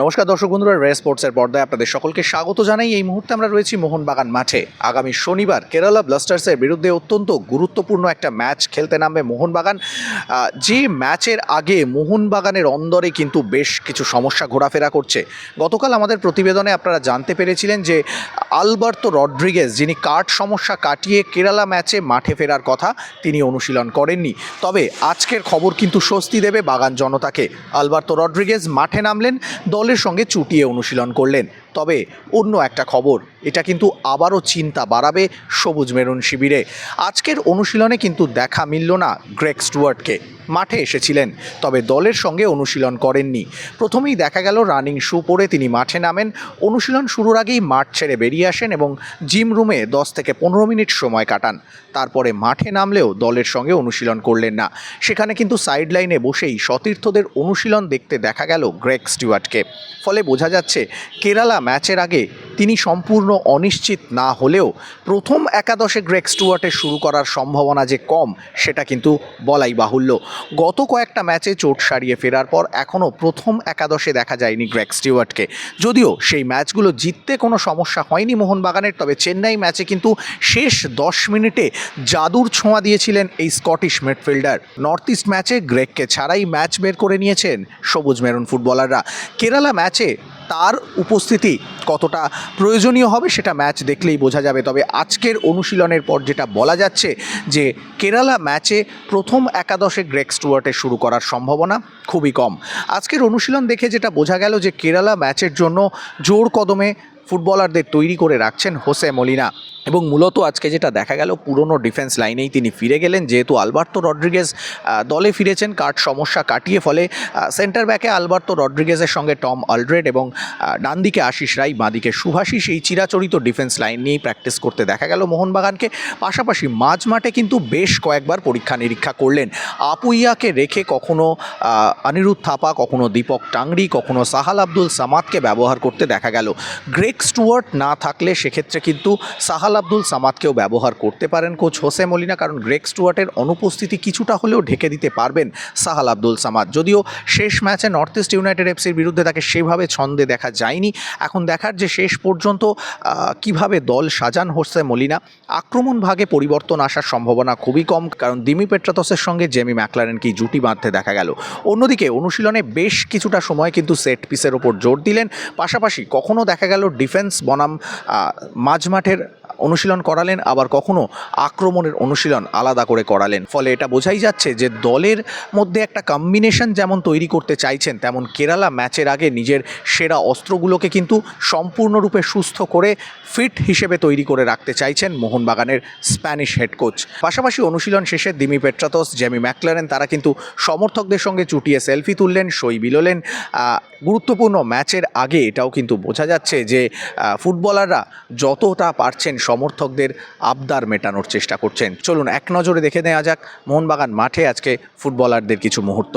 নমস্কার দর্শক বন্ধুরা রে স্পোর্টসের পর্দায় আপনাদের সকলকে স্বাগত জানাই। এই মুহূর্তে আমরা রয়েছি মোহনবাগান মাঠে। আগামী শনিবার কেরালা ব্লাস্টার্সের বিরুদ্ধে অত্যন্ত গুরুত্বপূর্ণ একটা ম্যাচ খেলতে নামবে মোহনবাগান। যে ম্যাচের আগে মোহনবাগানের অন্দরে কিন্তু বেশ কিছু সমস্যা ঘোরাফেরা করছে। গতকাল আমাদের প্রতিবেদনে আপনারা জানতে পেরেছিলেন যে আলবার্তো রড্রিগেজ, যিনি কার্ড সমস্যা কাটিয়ে কেরালা ম্যাচে মাঠে ফেরার কথা, তিনি অনুশীলন করেননি। তবে আজকের খবর কিন্তু স্বস্তি দেবে বাগান জনতাকে। আলবার্তো রড্রিগেজ মাঠে নামলেন দলের সঙ্গে চুটিয়ে অনুশীলন করলেন। তবে অন্য একটা খবর, এটা কিন্তু আবারও চিন্তা বাড়াবে সবুজ মেরুন শিবিরে। আজকের অনুশীলনে কিন্তু দেখা মিলল না গ্রেক স্টুয়ার্টকে। মাঠে এসেছিলেন, তবে দলের সঙ্গে অনুশীলন করেননি। প্রথমেই দেখা গেল রানিং শু পরে তিনি মাঠে নামেন। অনুশীলন শুরুর আগেই মাঠ ছেড়ে বেরিয়ে আসেন এবং জিম রুমে দশ থেকে পনেরো মিনিট সময় কাটান। তারপরে মাঠে নামলেও দলের সঙ্গে অনুশীলন করলেন না। সেখানে কিন্তু সাইড লাইনে বসেই সতীর্থদের অনুশীলন দেখতে দেখা গেল গ্রেক স্টিওয়ার্টকে ফলে বোঝা যাচ্ছে, কেরালা ম্যাচের আগে তিনি সম্পূর্ণ অনিশ্চিত না হলেও প্রথম একাদশে গ্রেক স্টুয়ার্টের শুরু করার সম্ভাবনা যে কম, সেটা কিন্তু বলাই বাহুল্য। গত কয়েকটা ম্যাচে চোট সারিয়ে ফেরার পর এখনও প্রথম একাদশে দেখা যায়নি গ্রেক স্টিওয়ার্টকে যদিও সেই ম্যাচগুলো জিততে কোনো সমস্যা হয়নি মোহনবাগানের, তবে চেন্নাই ম্যাচে কিন্তু শেষ দশ মিনিটে জাদুর ছোঁয়া দিয়েছিলেন এই স্কটিশ মিডফিল্ডার। নর্থ ইস্ট ম্যাচে গ্রেককে ছাড়াই ম্যাচ বের করে নিয়েছেন সবুজ মেরুন ফুটবলাররা। কেরালা ম্যাচে তার উপস্থিতি কতটা প্রয়োজনীয় হবে সেটা ম্যাচ দেখলেই বোঝা যাবে। তবে আজকের অনুশীলনের পর যেটা বলা যাচ্ছে যে, কেরালা ম্যাচে প্রথম একাদশে গ্রেক স্টুয়ার্টের শুরু করার সম্ভাবনা খুবই কম। আজকের অনুশীলন দেখে যেটা বোঝা গেল যে, কেরালা ম্যাচের জন্য জোর কদমে ফুটবলারদের তৈরি করে রাখছেন হোসে মলিনা। এবং মূলত আজকে যেটা দেখা গেল, পুরনো ডিফেন্স লাইনেই তিনি ফিরে গেলেন, যেহেতু আলবার্তো রড্রিগেজ দলে ফিরেছেন, কাঠ সমস্যা কাটিয়ে ফলে সেন্টার ব্যাকে আলবার্তো রড্রিগেজের সঙ্গে টম অলড্রেড এবং ডান দিকে আশিস রাই বাঁদিকে সুভাষিস এই চিরাচরিত ডিফেন্স লাইন নিয়েই প্র্যাকটিস করতে দেখা গেল মোহনবাগানকে। পাশাপাশি মাঝ মাঠে কিন্তু বেশ কয়েকবার পরীক্ষা নিরীক্ষা করলেন। আপুইয়াকে রেখে কখনো অনিরুদ্ধ থাপা, কখনো দীপক টাংরি, কখনো সাহাল আব্দুল সামাদকে ব্যবহার করতে দেখা গেল। গ্রেক স্টুয়ার্ট না থাকলে সেক্ষেত্রে কিন্তু সাহাল আব্দুল সামাদকেও ব্যবহার করতে পারেন কোচ হোসে মলিনা, কারণ গ্রেক স্টুয়ার্টের অনুপস্থিতি কিছুটা হলেও ঢেকে দিতে পারবেন সাহাল আব্দুল সামাদ। যদিও শেষ ম্যাচে নর্থ ইস্ট ইউনাইটেড এফসির বিরুদ্ধে তাকে সেভাবে ছন্দে দেখা যায়নি। এখন দেখার যে শেষ পর্যন্ত কীভাবে দল সাজান হোসে মলিনা, আক্রমণ ভাগে পরিবর্তন আসার সম্ভাবনা খুবই কম, কারণ দিমি পেট্রাতসের সঙ্গে জেমি ম্যাকলারেনকেই জুটি বাঁধতে দেখা গেল। অন্যদিকে অনুশীলনে বেশ কিছুটা সময় কিন্তু সেট পিসের ওপর জোর দিলেন, পাশাপাশি কখনো দেখা গেল ডিফেন্স বনাম মাঝমাঠের অনুশীলন করালেন, আবার কখনো আক্রমণের অনুশীলন আলাদা করে করালেন। ফলে এটা বোঝাই যাচ্ছে যে দলের মধ্যে একটা কম্বিনেশন যেমন তৈরি করতে চাইছেন, তেমন কেরালা ম্যাচের আগে নিজের সেরা অস্ত্রগুলোকে কিন্তু সম্পূর্ণরূপে সুস্থ করে ফিট হিসেবে তৈরি করে রাখতে চাইছেন মোহনবাগানের স্প্যানিশ হেড কোচ পাশাপাশি অনুশীলন শেষে দিমি পেট্রাতস, জেমি ম্যাকলারেন, তারা কিন্তু সমর্থকদের সঙ্গে চুটিয়ে সেলফি তুললেন, সই বিলোলেন। গুরুত্বপূর্ণ ম্যাচের আগে এটাও কিন্তু বোঝা যাচ্ছে যে ফুটবলাররা যতটা পারছেন সমর্থকদের আবদার মেটানোর চেষ্টা করছেন। চলুন এক নজরে দেখে নেওয়া যাক। মোহনবাগান মাঠে আজকে ফুটবলারদের কিছু মুহূর্ত।